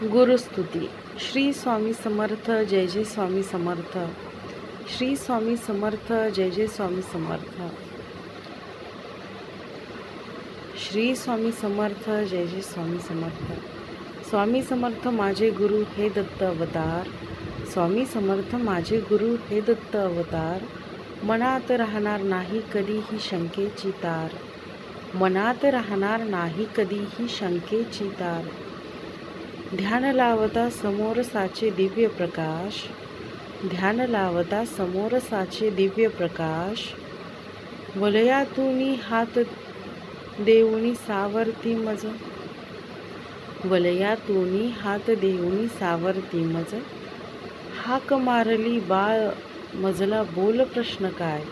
गुरुस्तुती. श्री स्वामी समर्थ जय जय स्वामी समर्थ. श्री स्वामी समर्थ जय जय स्वामी समर्थ. श्री स्वामी समर्थ जय जय स्वामी समर्थ. स्वामी समर्थ माझे गुरु हे दत्त अवतार. स्वामी समर्थ माझे गुरु हे दत्त अवतार. मनात राहणार नाही कधीही शंकेची तार. मनात राहणार नाही कधीही शंकेची तार. ध्यान लावता समोर साचे दिव्य प्रकाश. ध्यान लावता समोर साचे दिव्य प्रकाश. वलयातून हात देऊनी सावरती मज. वलयातून हात देऊनी सावरती मज. हाक मारली बाळ मजला बोल प्रश्न काय?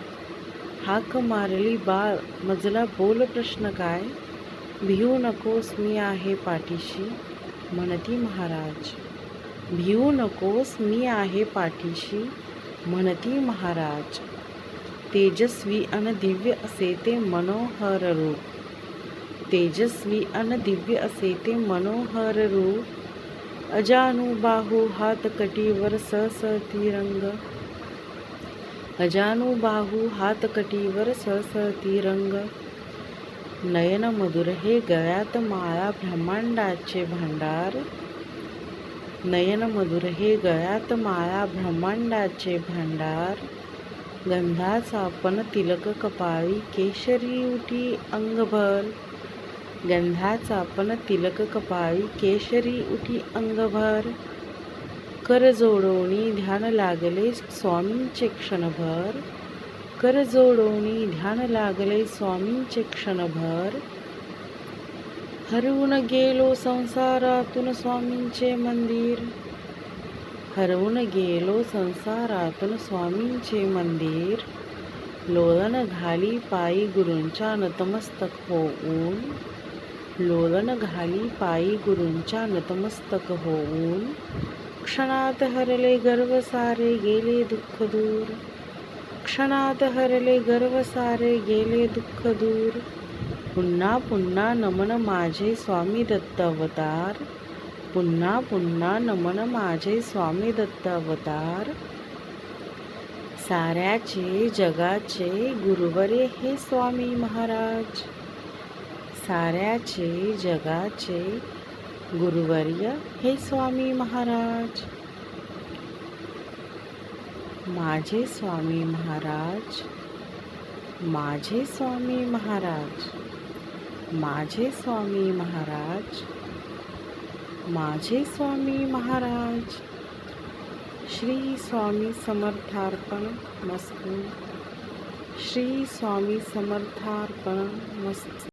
हाक मारली बाळ मजला बोल प्रश्न काय? भिऊ नकोस मी आहे पाठीशी. म्हणती महाराज भिवू नकोस मी आहे पाठीशी म्हणती महाराज. तेजस्वी अन दिव्य असे ते मनोहर रूप. तेजस्वी अन दिव्य असे ते मनोहर रूप. अजानुबाहू हात कटीवर सळसळती रंग अजानुबाहू हात कटीवर सळसळती रंग नयन मधुर हे गळ्यात माळा ब्रह्मांडाचे भांडार. नयन मधुर हे गळ्यात माळा ब्रह्मांडाचे भांडार. गंधाचा पण तिलक कपाळी केशरी उठी अंगभर. गंधाचा पण तिलक कपाळी केशरी उठी अंगभर. कर जोडोनी ध्यान लागले स्वामींचे क्षणभर. कर जोडोनी ध्यान लागले स्वामींचे क्षणभर. हरवून गेलो संसारातून स्वामींचे मंदिर. हरवून गेलो संसारातून स्वामींचे मंदिर. लोलन घाली पायी गुरूंच्या नतमस्तक होऊन. लोलन घाली पायी गुरूंच्या नतमस्तक होऊन. क्षणात हरले गर्व सारे गेले दुःख दूर. क्षणात हरले गर्व सारे गेले दुःख दूर. पुन्हा पुन्हा नमन माझे स्वामी दत्त अवतार पुन्हा पुन्हा नमन माझे स्वामी दत्त अवतार साऱ्याचे जगाचे गुरुवरे हे स्वामी महाराज. साऱ्याचे जगाचे गुरुवर्य हे स्वामी महाराज. माझे स्वामी महाराज माझे स्वामी महाराज माझे स्वामी महाराज माझे स्वामी महाराज. श्री स्वामी समर्थार्पण मस्तू. श्री स्वामी समर्थार्पण मस्तू.